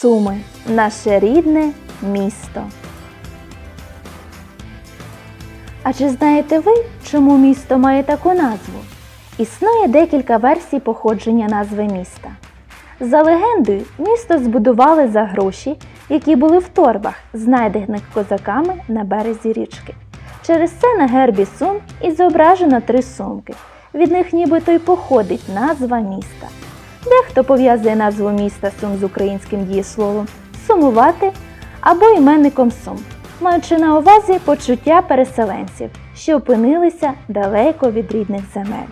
Суми наше рідне місто. А чи знаєте ви, чому місто має таку назву? Існує декілька версій походження назви міста. За легендою, місто збудували за гроші, які були в торбах, знайдених козаками на березі річки. Через це на гербі Сум і зображено три сумки. Від них нібито й походить назва міста. Дехто пов'язує назву міста Сум з українським дієсловом сумувати або іменником Сум, маючи на увазі почуття переселенців, що опинилися далеко від рідних земель.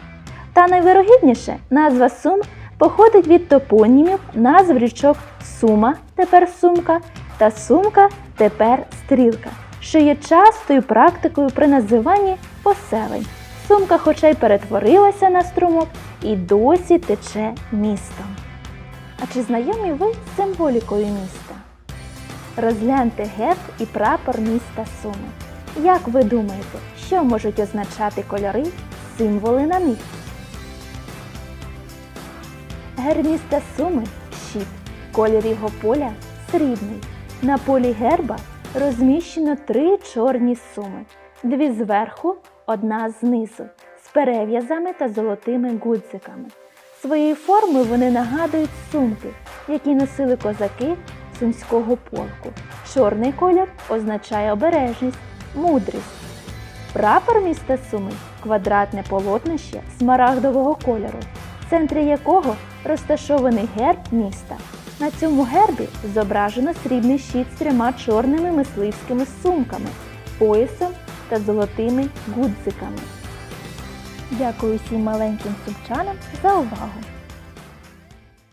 Та найвирогідніше назва Сум походить від топонімів назв річок Сума, тепер Сумка, та Сумка, тепер Стрілка, що є частою практикою при називанні поселень. Сумка, хоча й перетворилася на струмок, і досі тече містом. А чи знайомі ви з символікою міста? Розгляньте герб і прапор міста Суми. Як ви думаєте, що можуть означати кольори, символи на них? Герб міста Суми щит, колір його поля срібний. На полі герба розміщено три чорні суми, дві зверху, одна знизу, з перев'язами та золотими гудзиками. Своєю формою вони нагадують сумки, які носили козаки сумського полку. Чорний колір означає обережність, мудрість. Прапор міста Суми квадратне полотнище смарагдового кольору, в центрі якого розташований герб міста. На цьому гербі зображено срібний щит з трьома чорними мисливськими сумками, поясом та золотими гудзиками. Дякую всім маленьким сумчанам за увагу!